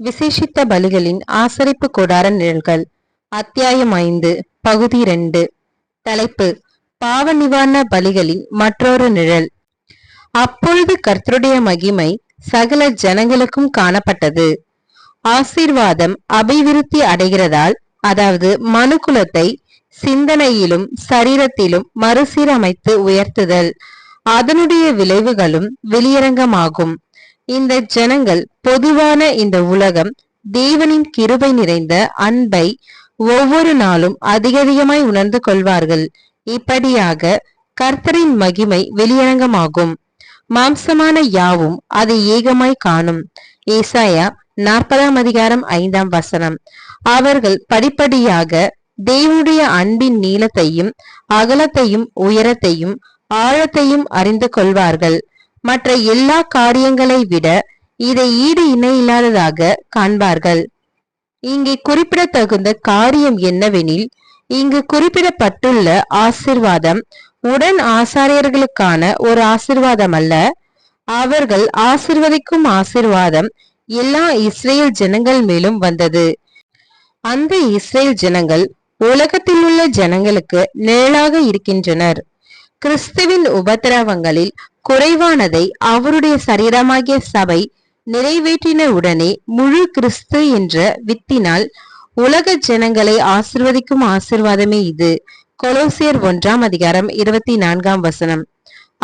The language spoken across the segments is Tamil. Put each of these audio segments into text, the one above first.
விசேஷித்த பலிகளின் ஆசரிப்பு கூடார நிழல்கள். அத்தியாயம் ஐந்து பகுதி ரெண்டு. தலைப்பு பாவ நிவாரண பலிகளின் மற்றொரு நிழல். அப்பொழுது கர்த்தருடைய மகிமை சகல ஜனங்களுக்கும் காணப்பட்டது. ஆசீர்வாதம் அபிவிருத்தி அடைகிறதால் அதாவது மனுக்குலத்தை சிந்தனையிலும் சரீரத்திலும் மறுசீரமைத்து உயர்த்துதல். அதனுடைய விளைவுகளும் வெளியரங்கமாகும். இந்த ஜனங்கள் பொதுவான இந்த உலகம் தேவனின் கிருபை நிறைந்த அன்பை ஒவ்வொரு நாளும் அதிகதிகமாய் உணர்ந்து கொள்வார்கள். இப்படியாக கர்த்தரின் மகிமை வெளியரங்கமாகும். மாம்சமான யாவும் அதை ஏகமாய் காணும். ஏசாயா நாற்பதாம் அதிகாரம் ஐந்தாம் வசனம். அவர்கள் படிப்படியாக தேவனுடைய அன்பின் நீளத்தையும் அகலத்தையும் உயரத்தையும் ஆழத்தையும் அறிந்து கொள்வார்கள். மற்ற எல்லா காரியங்களை விட இதை ஈடு இணை இல்லாததாக காண்பார்கள். இங்கே குறிப்பிடத்தகுந்த காரியம் என்னவெனில் இங்கு குறிப்பிடப்பட்டுள்ள ஆசிர்வாதம் உடன் ஆசாரியர்களுக்கான ஒரு ஆசிர்வாதம் அல்ல அவர்கள் ஆசிர்வதிக்கும் ஆசிர்வாதம் எல்லா இஸ்ரேல் ஜனங்கள் மேலும் வந்தது. அந்த இஸ்ரேல் ஜனங்கள் உலகத்தில் உள்ள ஜனங்களுக்கு நிழலாக இருக்கின்றனர். கிறிஸ்துவின் உபதிரவங்களில் குறைவானதை அவருடைய சரீரமாகிய சபை நிறைவேற்றின உடனே முழு கிறிஸ்து என்ற வித்தினால் உலக ஜனங்களை ஆசிர்வதிக்கும் ஆசிர்வாதமே இது. கொலோசியர் ஒன்றாம் அதிகாரம் இருபத்தி நான்காம் வசனம்.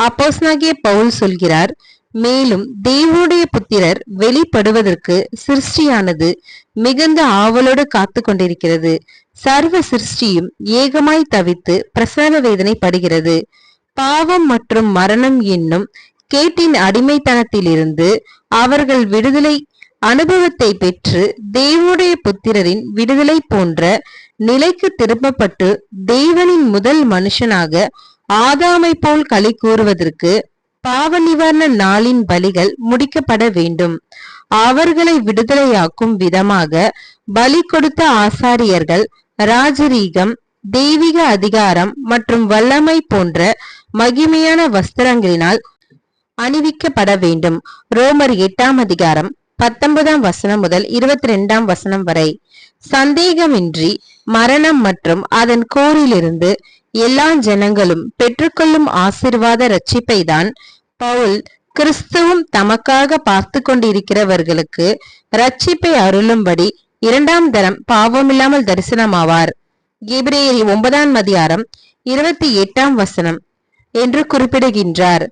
அப்போஸ்னாகிய பவுல் சொல்கிறார் மேலும் தேவனுடைய புத்திரர் வெளிப்படுவதற்கு சிருஷ்டியானது மிகுந்த ஆவலோடு காத்து கொண்டிருக்கிறது சர்வ சிருஷ்டியும் ஏகமாய் தவித்து பிரசவ வேதனை படுகிறது பாவம் மற்றும் மரணம் என்னும் கேட்டின் அடிமைத்தனத்திலிருந்து அவர்கள் விடுதலை அனுபவத்தை பெற்று தேவனுடைய புத்திரரின் விடுதலை போன்ற நிலைக்கு திருப்பப்பட்டு தேவனின் முதல் மனுஷனாக ஆதாமை போல் களி கூறுவதற்கு பாவ நிவாரண நாளின் பலிகள் முடிக்கப்பட வேண்டும். அவர்களை விடுதலையாக்கும் விதமாக பலி கொடுத்த ஆசாரியர்கள் ராஜரீகம் தெய்வீக அதிகாரம் மற்றும் வல்லமை போன்ற மகிமையான வஸ்திரங்களினால் அணிவிக்கப்பட வேண்டும் ரோமர் எட்டாம் அதிகாரம் பத்தொன்பதாம் வசனம் முதல் இருபத்தி ரெண்டாம் வசனம் வரை. சந்தேகமின்றி மரணம் மற்றும் அதன் கோரிலிருந்து எல்லா ஜனங்களும் பெற்றுக்கொள்ளும் ஆசிர்வாத ரட்சிப்பை தான் பவுல் கிறிஸ்துவும் தமக்காக பார்த்து கொண்டிருக்கிறவர்களுக்கு ரட்சிப்பை அருளும்படி இரண்டாம் தரம் பாவமில்லாமல் தரிசனமாவார். கிபிரேயரி ஒன்பதாம் அதிகாரம் இருபத்தி எட்டாம் வசனம். என்று குறிப்பிடுகின்றார்.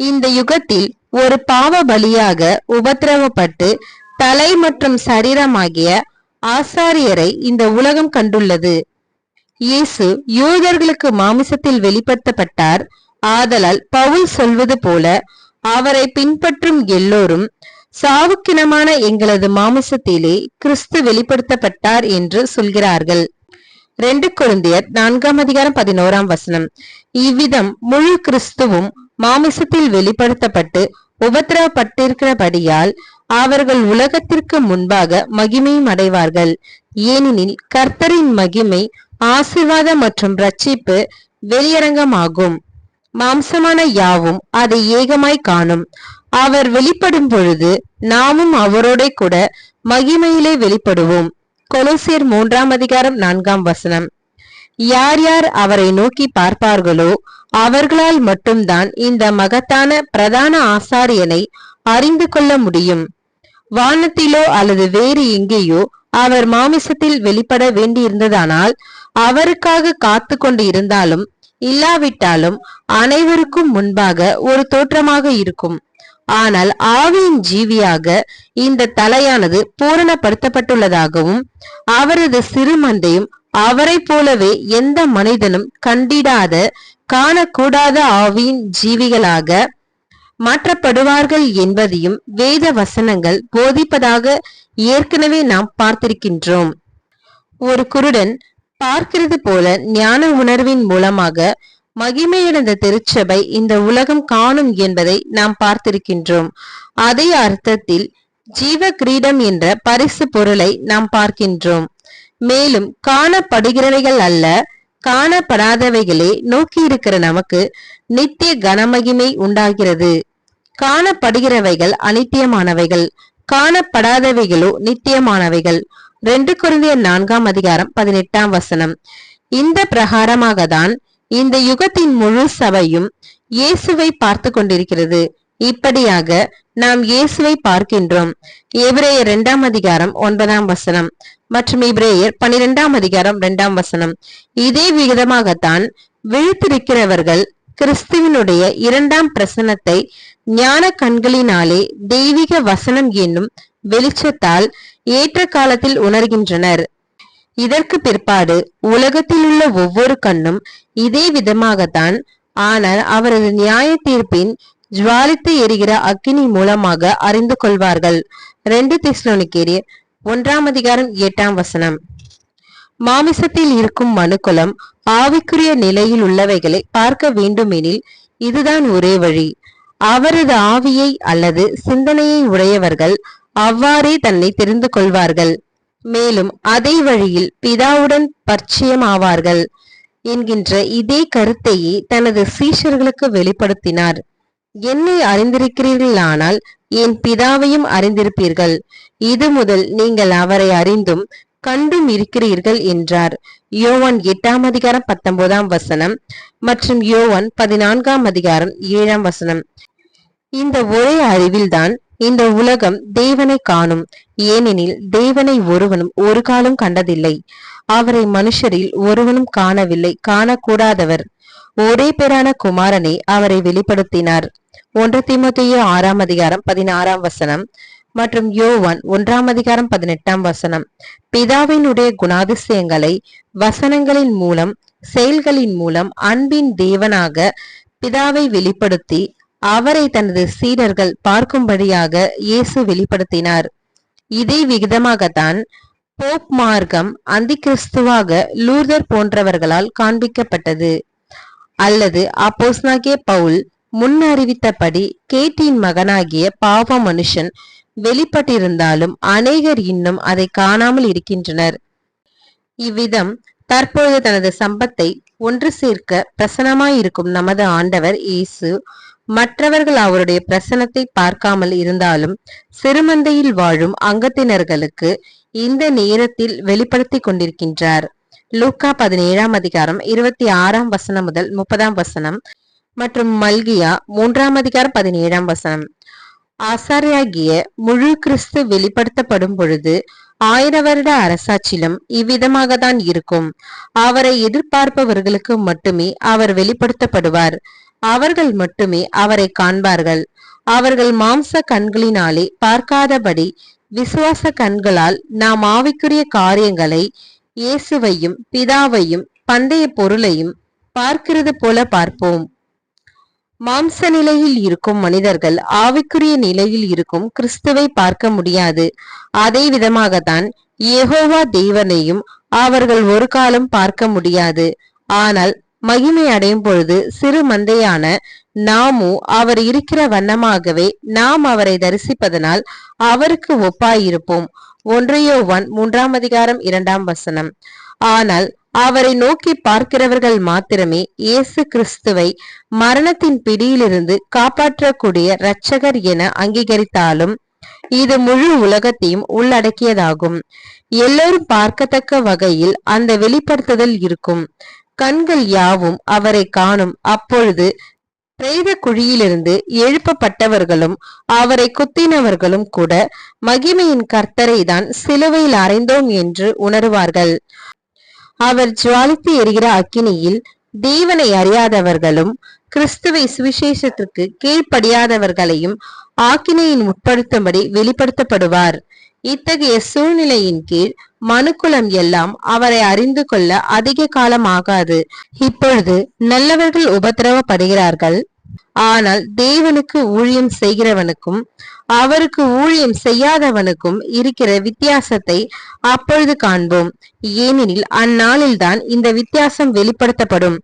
இந்த யுகத்தில் ஒரு பாவ பலியாக உபத்திரவப்பட்டு தலை மற்றும் சரீரமாகிய ஆசாரியரை இந்த உலகம் கண்டுள்ளது. இயேசு யூதர்களுக்கு மாமிசத்தில் வெளிப்படுத்தப்பட்டார். ஆதலால் பவுல் சொல்வது போல அவரை பின்பற்றும் எல்லோரும் சாவுக்கினமான எங்களது மாமிசத்திலே கிறிஸ்து வெளிப்படுத்தப்பட்டார் என்று சொல்கிறார்கள். ரெண்டு குழந்தையர் நான்காம் அதிகாரம் பதினோராம் வசனம். இவ்விதம் முழு கிறிஸ்துவும் மாமிசத்தில் வெளிப்படுத்தப்பட்டு உபத்திரப்பட்டிருக்கிறபடியால் அவர்கள் உலகத்திற்கு முன்பாக மகிமையும் அடைவார்கள். ஏனெனில் கர்த்தரின் மகிமை ஆசிர்வாதம் மற்றும் ரட்சிப்பு வெளியரங்கமாகும். மாம்சமான யாவும் அதை ஏகமாய் காணும். அவர் வெளிப்படும் பொழுது நாமும் அவரோட கூட மகிமையிலே வெளிப்படுவோம். கொலோசியர் மூன்றாம் அதிகாரம் நான்காம் வசனம். யார் யார் அவரை நோக்கி பார்ப்பார்களோ அவர்களால் மட்டும்தான் இந்த மகத்தான பிரதான ஆசாரியனை அறிந்து கொள்ள முடியும். வானத்திலோ அல்லது வேறு எங்கேயோ அவர் மாமிசத்தில் வெளிப்பட வேண்டியிருந்ததானால் அவருக்காக காத்து கொண்டு இருந்தாலும் இல்லாவிட்டாலும் அனைவருக்கும் முன்பாக ஒரு தோற்றமாக இருக்கும். ஆனால் ஆவியின் ஜீவியாக இந்த தலையானது பூரணப்படுத்தப்பட்டுள்ளதாகவும் அவரது சிறு மந்தையும் அவரை போலவே எந்த மனிதனும் கண்டிடாத காணக்கூடாத ஆவியின் ஜீவிகளாக மாற்றப்படுவார்கள் என்பதையும் வேத வசனங்கள் போதிப்பதாக ஏற்கனவே நாம் பார்த்திருக்கின்றோம். ஒரு குருடன் பார்க்கிறது போல ஞான உணர்வின் மூலமாக மகிமையடைந்த திருச்சபை இந்த உலகம் காணும் என்பதை நாம் பார்த்திருக்கின்றோம். அதே அர்த்தத்தில் ஜீவ கிரீடம் என்ற பரிசு பொருளை நாம் பார்க்கின்றோம். மேலும் காணப்படுகிறவைகள் அல்ல காணப்படாதவைகளே நோக்கி இருக்கிற நமக்கு நித்திய கனமகிமை உண்டாகிறது. காணப்படுகிறவைகள் அனித்தியமானவைகள் காணப்படாதவைகளோ நித்தியமானவைகள். ரெண்டு குருந்திய நான்காம் அதிகாரம் பதினெட்டாம் வசனம். இந்த பிரகாரமாக தான் இந்த யுகத்தின் முழு சபையும் இயேசுவை பார்த்து கொண்டிருக்கிறது. இப்படியாக நாம் இயேசுவை பார்க்கின்றோம். எபிரேயர் இரண்டாம் அதிகாரம் ஒன்பதாம் வசனம் மற்றும் இப்ரேயர் பனிரெண்டாம் அதிகாரம் இரண்டாம் வசனம். இதே விகிதமாகத்தான் விழித்திருக்கிறவர்கள் கிறிஸ்துவனுடைய இரண்டாம் பிரசனத்தை ஞான கண்களினாலே தெய்வீக வசனம் என்னும் வெளிச்சத்தால் ஏற்ற காலத்தில் உணர்கின்றனர். இதற்கு பிற்பாடு உலகத்தில் உள்ள ஒவ்வொரு கண்ணும் இதே விதமாகத்தான் ஆனால் அவரது நியாய தீர்ப்பின் ஜுவாலித்து எரிகிற அக்கினி மூலமாக அறிந்து கொள்வார்கள். ரெண்டு தெஸ்லோனிக்கேரியர் ஒன்றாம் அதிகாரம் எட்டாம் வசனம். மாமிசத்தில் இருக்கும் மனுக்குலம் ஆவிக்குரிய நிலையில் உள்ளவைகளை பார்க்க வேண்டுமெனில் இதுதான் ஒரே வழி. அவரது ஆவியை அல்லது சிந்தனையை உடையவர்கள் அவ்வாறே தன்னை தெரிந்து கொள்வார்கள். மேலும் அதே வழியில் பிதாவுடன் பரிச்சயம் ஆவார்கள் என்கின்ற இதே கருத்தையே தனது சீஷர்களுக்கு வெளிப்படுத்தினார். என்னை அறிந்திருக்கிறீர்களானால் என் பிதாவையும் அறிந்திருப்பீர்கள். இது முதல் நீங்கள் அவரை அறிந்தும் கண்டும் இருக்கிறீர்கள் என்றார். யோவான் எட்டாம் அதிகாரம் பத்தொன்பதாம் வசனம் மற்றும் யோவான் பதினான்காம் அதிகாரம் ஏழாம் வசனம். இந்த ஒரே அறிவில்தான் இந்த உலகம் தேவனை காணும். ஏனெனில் தேவனை ஒருவனும் ஒரு காலம் கண்டதில்லை. அவரை மனுஷரில் ஒருவனும் காணவில்லை காணக்கூடாதவர். ஒரே பேரான குமாரனை அவரை வெளிப்படுத்தினார். ஒன்று தீமோத்தேயு ஆறாம் அதிகாரம் பதினாறாம் வசனம் மற்றும் யோவான் ஒன்றாம் அதிகாரம் பதினெட்டாம் வசனம். பிதாவினுடைய குணாதிசயங்களை வசனங்களின் மூலம் செயல்களின் மூலம் அன்பின் தேவனாக பிதாவை வெளிப்படுத்தி அவரை தனது சீடர்கள் பார்க்கும்படியாக இயேசு வெளிப்படுத்தினார். இதே விகிதமாகத்தான் போப் மார்க்கம் அந்தி கிறிஸ்துவாக லூர்தர் போன்றவர்களால் காண்பிக்கப்பட்டது. அல்லது அப்போஸ்னாகிய பவுல் முன் அறிவித்தபடி கேட்டின் மகனாகிய பாவ மனுஷன் வெளிப்பட்டிருந்தாலும் அநேகர் இன்னும் அதை காணாமல் இருக்கின்றனர். இவ்விதம் தற்பொழுது தனது சம்பத்தை ஒன்று சேர்க்க பிரசனமாயிருக்கும் நமது ஆண்டவர் இயேசு மற்றவர்கள் அவருடைய பிரசனத்தை பார்க்காமல் இருந்தாலும் சிறுமந்தையில் வாழும் அங்கத்தினர்களுக்கு இந்த நேரத்தில் வெளிப்படுத்தி கொண்டிருக்கின்றார். லூக்கா பதினேழாம் அதிகாரம் இருபத்தி ஆறாம் வசனம் முதல் முப்பதாம் வசனம் மற்றும் மல்கியா மூன்றாம் அதிகாரம் பதினேழாம் வசனம். ஆசாரியாகிய முழு கிறிஸ்து வெளிப்படுத்தப்படும் பொழுது ஆயிர வருட அரசாட்சியிலும் இவ்விதமாக தான் இருக்கும். அவரை எதிர்பார்ப்பவர்களுக்கு மட்டுமே அவர் வெளிப்படுத்தப்படுவார். அவர்கள் மட்டுமே அவரை காண்பார்கள். அவர்கள் மாம்ச கண்களினாலே பார்க்காதபடி விசுவாச கண்களால் நாம் ஆவிக்குரிய காரியங்களை இயேசுவையும் பிதாவையும் பந்தய பொருளையும் பார்க்கிறது போல பார்ப்போம். மாம்ச நிலையில் இருக்கும் மனிதர்கள் ஆவிக்குரிய நிலையில் இருக்கும் கிறிஸ்துவை பார்க்க முடியாது. அதே விதமாகத்தான் ஏகோவா தேவனையும் அவர்கள் ஒரு காலம் பார்க்க முடியாது. ஆனால் மகிமை அடையும் பொழுது சிறு மந்தையான நாமு அவர் இருக்கிற வண்ணமாகவே நாம் அவரை தரிசிப்பதனால் அவருக்கு ஒப்பாயிருப்போம். ஒன்றையோ ஒன் மூன்றாம் அதிகாரம் இரண்டாம் வசனம். ஆனால் அவரை நோக்கி பார்க்கிறவர்கள் மாத்திரமே இயேசு கிறிஸ்துவை மரணத்தின் பிடியிலிருந்து காப்பாற்றக்கூடிய இரட்சகர் என அங்கீகரித்தாலும் இது முழு உலகத்தையும் உள்ளடக்கியதாகும். எல்லோரும் பார்க்கத்தக்க வகையில் அந்த வெளிப்படுத்துதல் இருக்கும். கண்கள் யாவும் அவரை காணும். அப்பொழுது பிரேத குழியிலிருந்து எழுப்பப்பட்டவர்களும் அவரை குத்தினவர்களும் கூட மகிமையின் கர்த்தரை தான் சிலுவையில் அறைந்தோம் என்று உணர்வார்கள். அவர் ஜுவாலித்து எரிகிற அக்கினியில் தேவனை அறியாதவர்களும் கிறிஸ்துவை சுவிசேஷத்திற்கு கீழ்ப்படியாதவர்களையும் ஆக்கினையின் உட்படுத்தும்படி வெளிப்படுத்தப்படுவார். இத்தகைய சூழ்நிலையின் கீழ் மனுக்குலம் எல்லாம் அவரை அறிந்து கொள்ள அதிக காலம் ஆகாது இப்பொழுது நல்லவர்கள் உபத்திரவப்படுகிறார்கள். ஆனால் தேவனுக்கு ஊழியம் செய்கிறவனுக்கும் அவருக்கு ஊழியம் செய்யாதவனுக்கும் இருக்கிற வித்தியாசத்தை அப்பொழுது காண்போம். ஏனெனில் அந்நாளில்தான் இந்த வித்தியாசம் வெளிப்படுத்தப்படும்.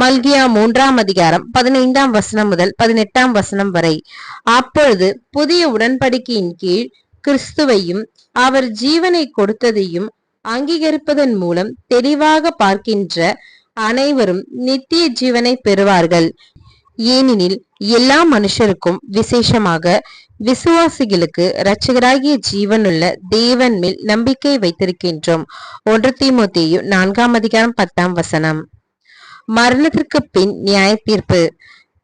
மல்கியா மூன்றாம் அதிகாரம் பதினைந்தாம் வசனம் முதல் பதினெட்டாம் வசனம் வரை. அப்பொழுது புதிய உடன்படிக்கையின் கீழ் கிறிஸ்துவையும் அவர் ஜீவனை கொடுத்ததையும் அங்கீகரிப்பதன் மூலம் தெளிவாக பார்க்கின்ற அனைவரும் நித்திய ஜீவனை பெறுவார்கள். ஏனெனில் எல்லா மனுஷருக்கும் விசேஷமாக விசுவாசிகளுக்கு இரட்சகராகிய ஜீவனுள்ள தேவன் மேல் நம்பிக்கை வைத்திருக்கின்றோம். ஒன்று தீமோத்தேயு நான்காம் அதிகாரம் பத்தாம் வசனம். மரணத்திற்கு பின் நியாய தீர்ப்பு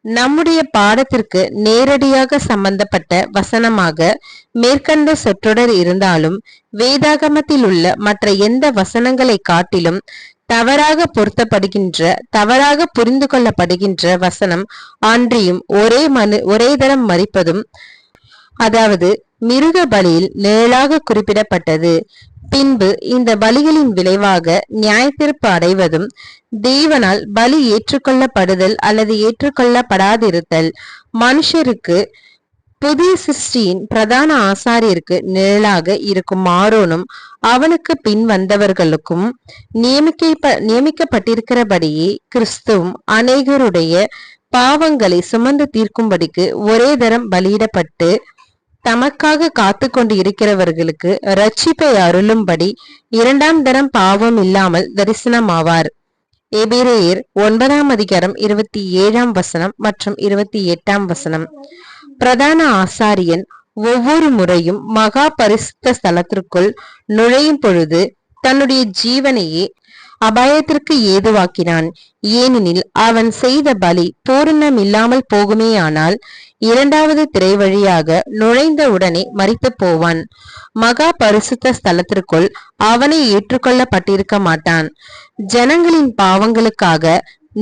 நம்முடைய பாடத்திற்கு நேரடியாக சம்பந்தப்பட்ட வசனமாக மேற்கண்ட சொற்றொடர் இருந்தாலும் வேதாகமத்தில் உள்ள மற்ற எந்த வசனங்களை காட்டிலும் தவறாக பொருத்தப்படுகின்ற தவறாக புரிந்து கொள்ளப்படுகின்ற வசனம் ஆன்றியும் ஒரே மனு ஒரே தரம் மறிப்பதும் அதாவது மிருக பலியில் நிழலாக குறிப்பிடப்பட்டது. பின்பு இந்த பலிகளின் விளைவாக நியாயத்திற்பு அடைவதும் தேவனால் பலி ஏற்றுக்கொள்ளப்படுதல் அல்லது ஏற்றுக்கொள்ளப்படாதிருத்தல் மனுஷருக்கு புதிய சிருஷ்டியின் பிரதான ஆசாரியருக்கு நிழலாக இருக்கும் ஆரோனும் அவனுக்கு பின் வந்தவர்களுக்கும் நியமிக்க நியமிக்கப்பட்டிருக்கிறபடியே கிறிஸ்துவும் அநேகருடைய பாவங்களை சுமந்து தீர்க்கும்படிக்கு ஒரே தரம் பலியிடப்பட்டு தமக்காக காத்து கொண்டு இருக்கிறவர்களுக்கு ரட்சிப்பை அருளும்படி இரண்டாம் தரம் பாவம் இல்லாமல் தரிசனமாவார். எபிரேயர் ஒன்பதாம் அதிகாரம் இருபத்தி ஏழாம் வசனம் மற்றும் இருபத்தி எட்டாம் வசனம். பிரதான ஆசாரியன் ஒவ்வொரு முறையும் மகா பரிசுத்த ஸ்தலத்திற்குள் நுழையும் பொழுது தன்னுடைய ஜீவனையே அபாயத்திற்கு ஏதுவாக்கினான். ஏனெனில் அவன் செய்த பலி பூரணம் இல்லாமல் போகுமேயானால் இரண்டாவது திரை வழியாக நுழைந்த உடனே மறித்து போவான். மகா பரிசுத்த ஸ்தலத்திற்குள் அவனை ஏற்றுக்கொள்ளப்பட்டிருக்க மாட்டான். ஜனங்களின் பாவங்களுக்காக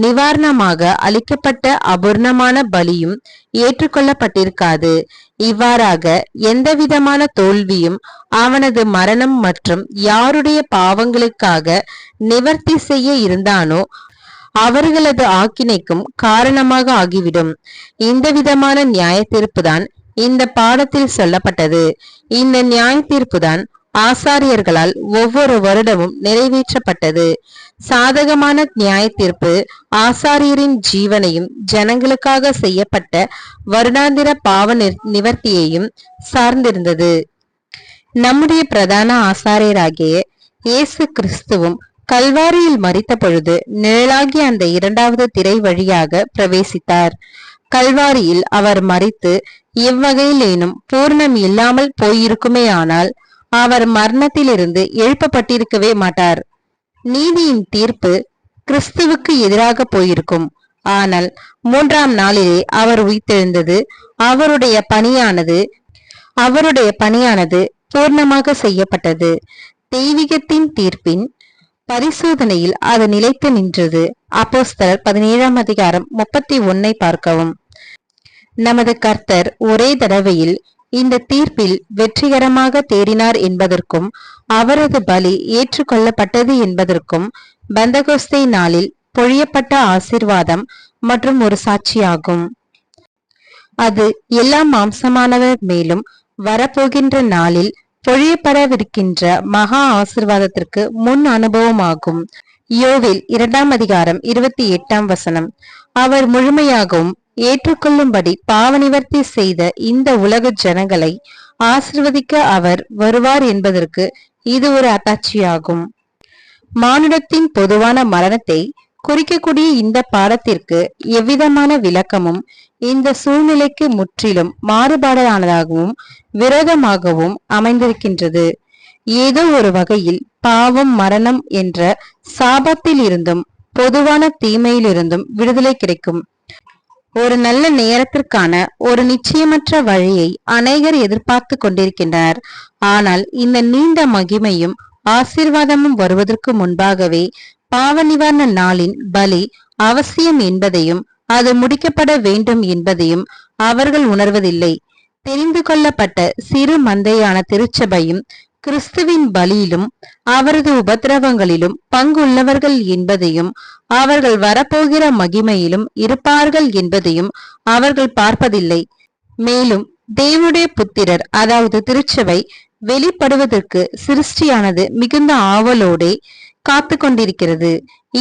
நிவாரணமாக அளிக்கப்பட்ட அபூர்ணமான பலியும் ஏற்றுக்கொள்ளப்பட்டிருக்காது. இவ்வாறாக எந்தவிதமான தோல்வியும் அவனது மரணம் மற்றும் யாருடைய பாவங்களுக்காக நிவர்த்தி செய்ய இருந்தானோ அவர்களது ஆக்கினைக்கும் காரணமாக ஆகிவிடும். இந்த விதமான நியாய தீர்ப்புதான் இந்த பாடத்தில் சொல்லப்பட்டது. இந்த நியாய தீர்ப்புதான் ஆசாரியர்களால் ஒவ்வொரு வருடமும் நிறைவேற்றப்பட்டது. சாதகமான நியாய தீர்ப்பு ஆசாரியரின் ஜீவனையும் ஜனங்களுக்காக செய்யப்பட்ட வருடாந்திர பாவ நிவர்த்தியையும் சார்ந்திருந்தது. நம்முடைய பிரதான ஆசாரியராகிய இயேசு கிறிஸ்துவும் கல்வாரியில் மறித்த பொழுது நிழலாகிய அந்த இரண்டாவது திரை வழியாக பிரவேசித்தார். கல்வாரியில் அவர் மறித்து இவ்வகையிலேனும் பூர்ணம் இல்லாமல் போயிருக்குமே ஆனால் அவர் மரணத்திலிருந்து எழுப்பப்பட்டிருக்கவே மாட்டார். நீதியின் தீர்ப்பு கிறிஸ்துவுக்கு எதிராக போயிருக்கும். ஆனால் மூன்றாம் நாளிலே அவர் உயிர்த்தெழுந்தது அவருடைய பணியானது அவருடைய பணியானது பூர்ணமாக செய்யப்பட்டது. தெய்வீகத்தின் தீர்ப்பின் பரிசோதனையில் அது நிலைத்து நின்றது. அப்போஸ்தலர் பதினேழாம் அதிகாரம் முப்பத்தி ஒன்னை பார்க்கவும். நமது கர்த்தர் ஒரே தடவையில் இந்த தீர்ப்பில் வெற்றிகரமாக தேறினார் என்பதற்கும் அவரது பலி ஏற்றுக்கொள்ளப்பட்டது என்பதற்கும் பந்தகோஸ்தை நாளில் பொழியப்பட்ட ஆசிர்வாதம் மற்றும் ஒரு சாட்சியாகும். அது எல்லா மாம்சமானவர் மேலும் வரப்போகின்ற நாளில் பொழியப்படவிருக்கின்ற மகா ஆசிர்வாதத்திற்கு முன் அனுபவமாகும். யோவில் இரண்டாம் அதிகாரம் இருபத்தி எட்டாம் வசனம். அவர் முழுமையாகவும் ஏற்றுக்கொள்ளும்படி பாவநிவர்த்தி செய்த இந்த உலக ஜனங்களை ஆசிர்வதிக்க அவர் வருவார் என்பதற்கு இது ஒரு அத்தாட்சியாகும். மானுடத்தின் பொதுவான மரணத்தை குறிக்கக்கூடிய இந்த பாடத்திற்கு எவ்விதமான விளக்கமும் இந்த சூழ்நிலைக்கு முற்றிலும் மாறுபாடானதாகவும் விரோதமாகவும் அமைந்திருக்கின்றது. ஏதோ ஒரு வகையில் பாவம் மரணம் என்ற சாபத்தில் இருந்தும் பொதுவான தீமையிலிருந்தும் விடுதலை கிடைக்கும். ஒரு நல்ல நேரத்திற்கான ஒரு நிச்சயமற்ற வழியை அநேகர் எதிர்பார்த்து கொண்டிருக்கின்றனர். ஆனால் இந்த நீண்ட மகிமையும் ஆசீர்வாதமும் வருவதற்கு முன்பாகவே பாவ நிவாரண நாளின் பலி அவசியம் என்பதையும் அது முடிக்கப்பட வேண்டும் என்பதையும் அவர்கள் உணர்வதில்லை. தெரிந்து கொள்ளப்பட்ட சிறு மந்தையான திருச்சபையும் கிறிஸ்துவின் பலியிலும் அவரது உபத்திரவங்களிலும் பங்குள்ளவர்கள் என்பதையும் அவர்கள் வரப்போகிற மகிமையிலும் இருப்பார்கள் என்பதையும் அவர்கள் பார்ப்பதில்லை. மேலும் தேவனுடைய புத்திரர் அதாவது திருச்சபை வெளிப்படுவதற்கு சிருஷ்டியானது மிகுந்த ஆவலோடே காத்து கொண்டிருக்கிறது.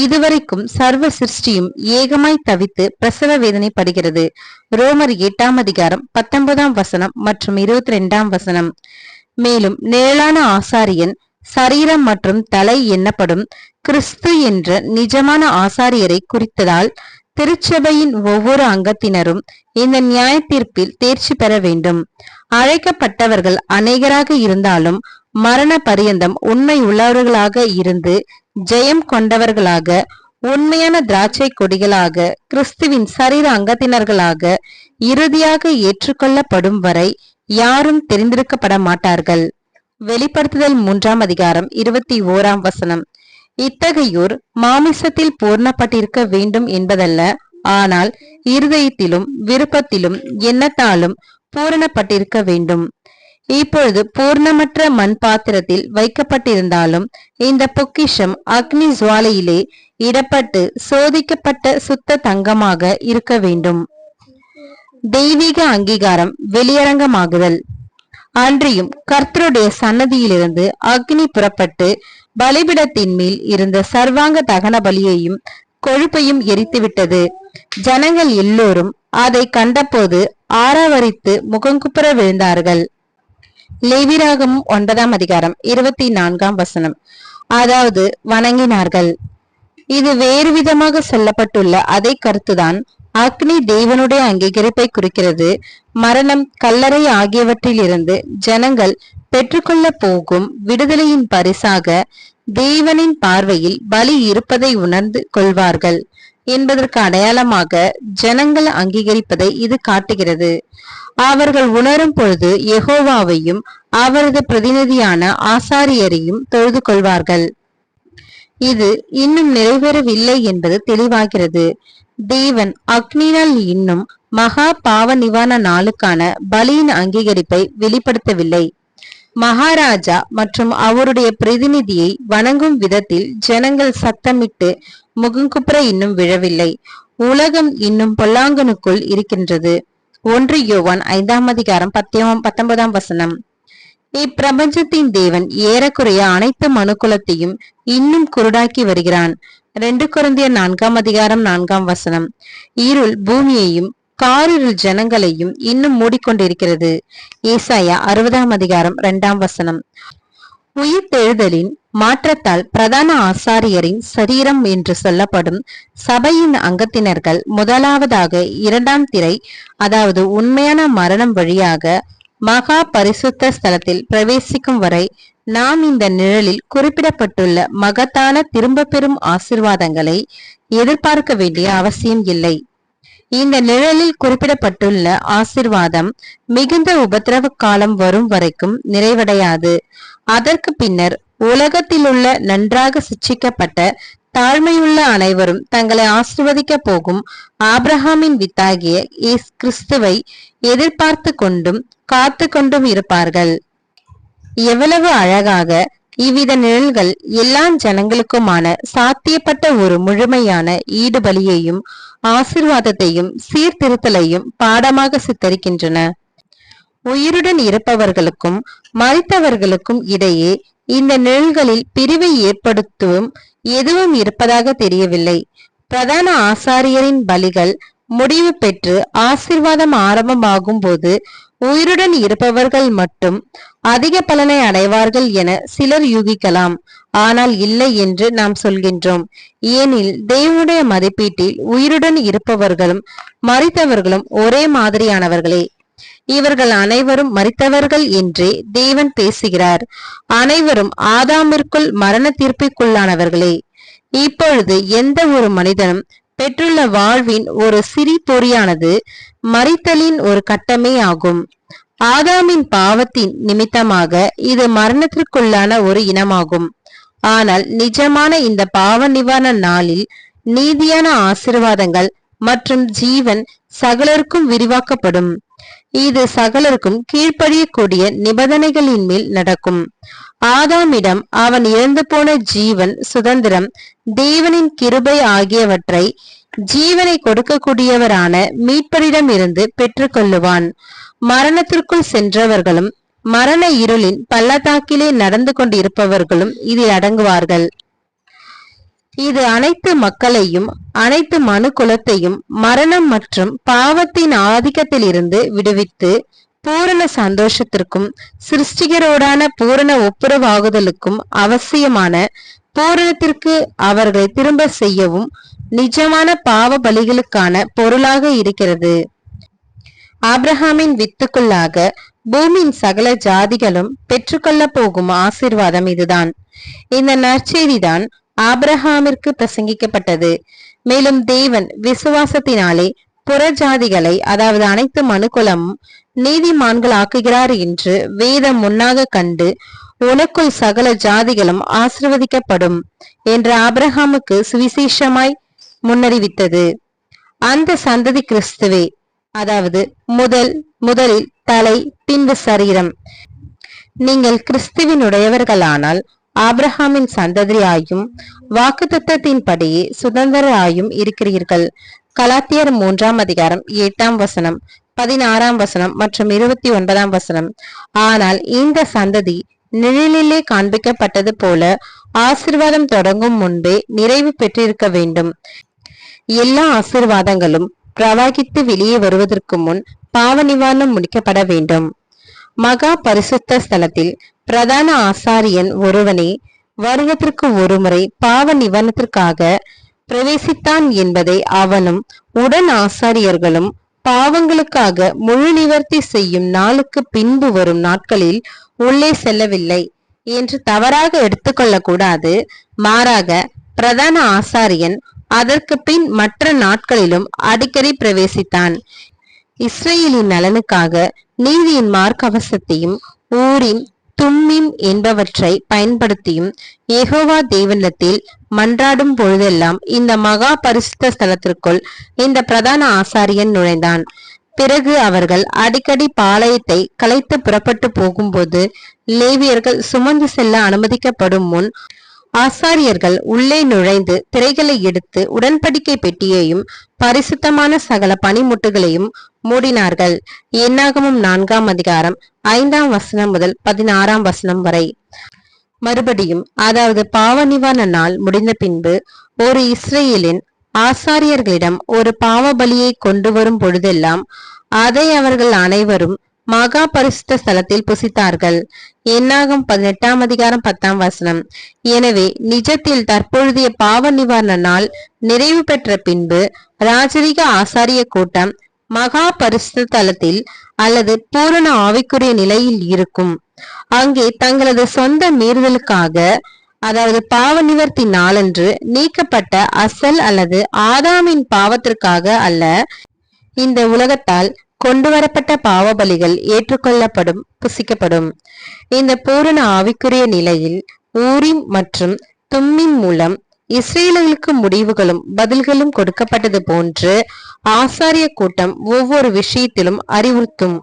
இதுவரைக்கும் சர்வ சிருஷ்டியும் ஏகமாய் தவித்து பிரசவ வேதனை படுகிறது ரோமர் எட்டாம் அதிகாரம் பத்தொன்பதாம் வசனம் மற்றும் இருபத்தி ரெண்டாம் வசனம். மேலும் நிழலான ஆசாரியன் சரீரம் மற்றும் தலை எண்ணப்படும் கிறிஸ்து என்ற நிஜமான ஆசாரியரை குறித்ததால் திருச்சபையின் ஒவ்வொரு அங்கத்தினரும் இந்த நியாய தீர்ப்பில் தேர்ச்சி பெற வேண்டும். அழைக்கப்பட்டவர்கள் அநேகராக இருந்தாலும் மரண பரியந்தம் உண்மை உள்ளவர்களாக இருந்து ஜெயம் கொண்டவர்களாக உண்மையான திராட்சை கொடிகளாக கிறிஸ்துவின் சரீர அங்கத்தினர்களாக இறுதியாக ஏற்றுக்கொள்ளப்படும் வரை யாரும் தெரிந்திருக்கப்பட மாட்டார்கள் வெளிப்படுத்துதல் மூன்றாம் அதிகாரம் இருபத்தி ஓராம் வசனம். இத்தகையோர் மாமிசத்தில் பூர்ணப்பட்டிருக்க வேண்டும் என்பதல்ல ஆனால் இருதயத்திலும் விருப்பத்திலும் எண்ணத்தாலும் பூரணப்பட்டிருக்க வேண்டும். இப்பொழுது பூர்ணமற்ற மண் பாத்திரத்தில் வைக்கப்பட்டிருந்தாலும் இந்த பொக்கிஷம் அக்னி ஜுவாலையிலே இடப்பட்டு சோதிக்கப்பட்ட சுத்த தங்கமாக இருக்க வேண்டும். தெய்வீக அங்கீகாரம் வெளியரங்கமாகுதல். அன்றியும் கர்த்தருடைய சன்னதியிலிருந்து அக்னி புறப்பட்டு பலிபிடத்தின் மேல் இருந்த சர்வாங்க தகன பலியையும் கொழுப்பையும் எரித்துவிட்டது. ஜனங்கள் எல்லோரும் அதை கண்டபோது ஆராவரித்து முகங்குப்புற விழுந்தார்கள். லேவிராகம் ஒன்பதாம் அதிகாரம் இருபத்தி நான்காம் வசனம். அதாவது வணங்கினார்கள். இது வேறு விதமாக சொல்லப்பட்டுள்ள அதே கருத்துதான் அக்னி தேவனுடைய அங்கீகரிப்பை குறிக்கிறது. மரணம் கல்லறை ஆகியவற்றிலிருந்து ஜனங்கள் பெற்றுக்கொள்ள போகும் விடுதலையின் பரிசாக தேவனின் பார்வையில் பலி இருப்பதை உணர்ந்து கொள்வார்கள். என்பதற்கு அடையாளமாக ஜனங்கள் அங்கீகரிப்பதை இது காட்டுகிறது. அவர்கள் உணரும் பொழுது யெகோவாவையும் அவரது பிரதிநிதியான ஆசாரியரையும் தொழுது கொள்வார்கள். இது இன்னும் நிறைவேறவில்லை என்பது தெளிவாகிறது. தேவன் அக்னினால் இன்னும் மகா பாவ நிவாரண நாளுக்கான பலியின் அங்கீகரிப்பை வெளிப்படுத்தவில்லை. மகாராஜா மற்றும் அவருடைய பிரதிநிதியை வணங்கும் விதத்தில் ஜனங்கள் சத்தமிட்டு முகங்குப்புற இன்னும் விழவில்லை. உலகம் இன்னும் பொல்லாங்கனுக்குள் இருக்கின்றது. ஒன்று யோவான் ஐந்தாம் அதிகாரம் பத்தாம் பத்தொன்பதாம் வசனம். இப்பிரபஞ்சத்தின் தேவன் ஏறக்குறைய அனைத்து மனுக்குலத்தையும் இன்னும் குருடாக்கி வருகிறான். ரெண்டு குழந்தைய நான்காம் அதிகாரம் நான்காம் வசனம். இருள் பூமியையும் காரிருள் ஜனங்களையும் இன்னும் மூடிக்கொண்டிருக்கிறது. ஏசாயா அறுபதாம் அதிகாரம் இரண்டாம் வசனம். உயிர்த்தெழுதலின் மாற்றத்தால் பிரதான ஆசாரியரின் சரீரம் என்று சொல்லப்படும் சபையின் அங்கத்தினர்கள் முதலாவதாக இரண்டாம் திரை அதாவது உண்மையான மரணம் வழியாக மகா பரிசுத்த ஸ்தலத்தில் பிரவேசிக்கும் வரை நாம் இந்த நிழலில் குறிப்பிடப்பட்டுள்ள மகத்தான திரும்ப பெறும் ஆசிர்வாதங்களை எதிர்பார்க்க வேண்டிய அவசியம் இல்லை. இந்த நிழலில் குறிப்பிடப்பட்டுள்ள ஆசிர்வாதம் மிகுந்த உபதிரவ காலம் வரும் வரைக்கும் நிறைவடையாது. அதற்கு பின்னர் உலகத்திலுள்ள நன்றாக சிச்சிக்கப்பட்ட தாழ்மையுள்ள அனைவரும் தங்களை ஆசிர்வதிக்க போகும் ஆப்ரஹாமின் வித்தாகிய கிறிஸ்துவை எதிர்பார்த்து கொண்டும் காத்து கொண்டும் இருப்பார்கள். எவ்வளவு அழகாக இவ்வித நிழல்கள் எல்லா ஜனங்களுக்குமான சாத்தியப்பட்ட ஒரு முழுமையான ஈடுபலியையும் ஆசிர்வாதத்தையும் சீர்திருத்தலையும் பாடமாக சித்தரிக்கின்றன. உயிருடன் இருப்பவர்களுக்கும் மறித்தவர்களுக்கும் இடையே இந்த நிழல்களில் பிரிவை ஏற்படுத்தும் எதுவும் இருப்பதாக தெரியவில்லை. பிரதான ஆசாரியரின் பலிகள் முடிவு பெற்று ஆசிர்வாதம் ஆரம்பமாகும் போது உயிருடன் இருப்பவர்கள் மட்டும் அதிக பலனை அடைவார்கள் என சிலர் யூகிக்கலாம். ஆனால் இல்லை என்று நாம் சொல்கின்றோம். ஏனில் தேவனுடைய மதிப்பீட்டில் உயிருடன் இருப்பவர்களும் மறித்தவர்களும் ஒரே மாதிரியானவர்களே. இவர்கள் அனைவரும் மறித்தவர்கள் என்றே தேவன் பேசுகிறார். அனைவரும் ஆதாமிற்குள் மரண தீர்ப்பிற்குள்ளானவர்களே இப்பொழுது எந்த ஒரு மனிதனும் பெற்றுள்ள வாழ்வின் ஒரு சிறி பொறியானது மறித்தலின் ஒரு கட்டமே ஆகும். ஆதாமின் பாவத்தின் நிமித்தமாக இது மரணத்திற்குள்ளான ஒரு இனமாகும். ஆனால் நிஜமான இந்த பாவ நிவாரண நாளில் நீதியான ஆசிர்வாதங்கள் மற்றும் ஜீவன் சகலருக்கும் விரிவாக்கப்படும். இது சகலருக்கும் கீழ்ப்படியக்கூடிய நிபந்தனைகளின் மேல் நடக்கும். ஆதாமிடம் அவன் இறந்து போன ஜீவன் சுதந்திரம் தேவனின் கிருபை ஆகியவற்றை ஜீவனை கொடுக்கக்கூடியவரான மீட்பரிடம் இருந்து பெற்றுக்கொள்ளுவான். மரணத்திற்குள் சென்றவர்களும் மரண இருளின் பள்ளத்தாக்கிலே நடந்து கொண்டிருப்பவர்களும் இதில் அடங்குவார்கள். இது அனைத்து மக்களையும் அனைத்து மனு குலத்தையும் மரணம் மற்றும் பாவத்தின் ஆதிக்கத்திலிருந்து விடுவித்து பூரண சந்தோஷத்திற்கும் சிருஷ்டிகரோடான பூரண ஒப்புரவாகுதலுக்கும் அவசியமான பூரணத்திற்கு அவர்களை திரும்ப செய்யவும் நிஜமான பாவ பலிகளுக்கான பொருளாக இருக்கிறது. ஆப்ரஹாமின் வித்துக்குள்ளாக பூமியின் சகல ஜாதிகளும் பெற்றுக்கொள்ள போகும் ஆசிர்வாதம் இதுதான். இந்த நற்செய்திதான் ஆபிரஹாமிற்கு பிரசங்கிக்கப்பட்டது. மேலும் தேவன் விசுவாசத்தினாலே புறஜாதிகளை அதாவது அனைத்து மனுக்குலமும் நீதிமான்கள் ஆக்குகிறார் என்று வேதம் முன்னாக கண்டு உனக்குள் சகல ஜாதிகளும் ஆசிர்வதிக்கப்படும் என்று ஆபிரஹாமுக்கு சுவிசேஷமாய் முன்னறிவித்தது. அந்த சந்ததி கிறிஸ்துவே அதாவது முதல் முதலில் தலை பின்பு சரீரம். நீங்கள் கிறிஸ்துவினுடையவர்களானால் ஆப்ரஹாமின் சந்ததியாயும் வாக்குத்தத்தின்படியே சுதந்திராயும் இருக்கிறீர்கள். கலாத்தியர் மூன்றாம் அதிகாரம் எட்டாம் வசனம் பதினாறாம் வசனம் மற்றும் இருபத்தி ஒன்பதாம் வசனம். ஆனால் இந்த சந்ததி நிழலிலே காண்பிக்கப்பட்டது போல ஆசிர்வாதம் தொடங்கும் முன்பே நிறைவு பெற்றிருக்க வேண்டும். எல்லா ஆசிர்வாதங்களும் பிரவாகித்து வெளியே வருவதற்கு முன் பாவ நிவாரணம் முடிக்கப்பட வேண்டும். மகா பரிசுத்த ஸ்தலத்தில் பிரதான ஆசாரியன் ஒருவனே வருடத்திற்கு ஒருமுறை பாவ நிவாரணத்திற்காக பிரவேசித்தான் என்பதை அவனும் உடன் ஆசாரியர்களும் பாவங்களுக்காக முழு நிவர்த்தி செய்யும் நாளுக்கு பின்பு வரும் நாட்களில் உள்ளே செல்லவில்லை என்று தவறாக எடுத்துக்கொள்ளக்கூடாது மாறாக பிரதான ஆசாரியன் அதற்கு பின் மற்ற நாட்களிலும் அடிக்கடி பிரவேசித்தான். இஸ்ரேலின் நலனுக்காக நீதியின் மார்க்கவசத்தையும் ஊரின் தும்மிம் என்பவற்றை பயன்படுத்தியும் ஏகோவா தேவனத்தில் மன்றாடும் பொழுதெல்லாம் இந்த மகா பரிசுத்த ஸ்தலத்திற்குள் இந்த பிரதான ஆசாரியன் நுழைந்தான். பிறகு அவர்கள் அடிக்கடி பாளையத்தை கலைத்து புறப்பட்டு போகும்போது லேவியர்கள் சுமந்து செல்ல அனுமதிக்கப்படும் முன் ஆசாரியர்கள் உள்ளே நுழைந்து திரைகளை எடுத்து உடன்படிக்கை பெட்டியையும் பரிசுத்தமான சகல பனிமுட்டுகளையும் மூடினார்கள். என்னாகமும் நான்காம் அதிகாரம் ஐந்தாம் வசனம் முதல் பதினாறாம் வசனம் வரை. மறுபடியும் அதாவது பாவ நிவாரண நாள் முடிந்த பின்பு ஒரு இஸ்ரேலின் ஆசாரியர்களிடம் ஒரு பாவ பலியை கொண்டு வரும் பொழுதெல்லாம் அதை அவர்கள் அனைவரும் மகா பரிசுத்த ஸ்தலத்தில் புசித்தார்கள். என்னாகும் பதினெட்டாம் அதிகாரம் பத்தாம் வசனம். எனவே நிஜத்தில் தற்பொழுதைய பாவ நிவாரண நாள் நிறைவு பெற்ற பின்பு ராஜரிக ஆசாரிய கூட்டம் மகா பரிசுத்த தலத்தில் அல்லது பூரண ஆவிக்குரிய நிலையில் இருக்கும். அங்கே தங்களது சொந்த மீறுதலுக்காக அதாவது பாவ நிவர்த்தி நாளன்று நீக்கப்பட்ட அசல் அல்லது ஆதாமின் பாவத்திற்காக அல்ல இந்த உலகத்தால் கொண்டு வரப்பட்ட பாவபலிகள் ஏற்றுக்கொள்ளப்படும் புசிக்கப்படும். இந்த பூரண ஆவிக்குரிய நிலையில் ஊரிம் மற்றும் தும்மின் மூலம் இஸ்ரேலர்களுக்கு முடிவுகளும் பதில்களும் கொடுக்கப்பட்டது போன்று ஆசாரிய கூட்டம் ஒவ்வொரு விஷயத்திலும் அறிவுறுத்தும்.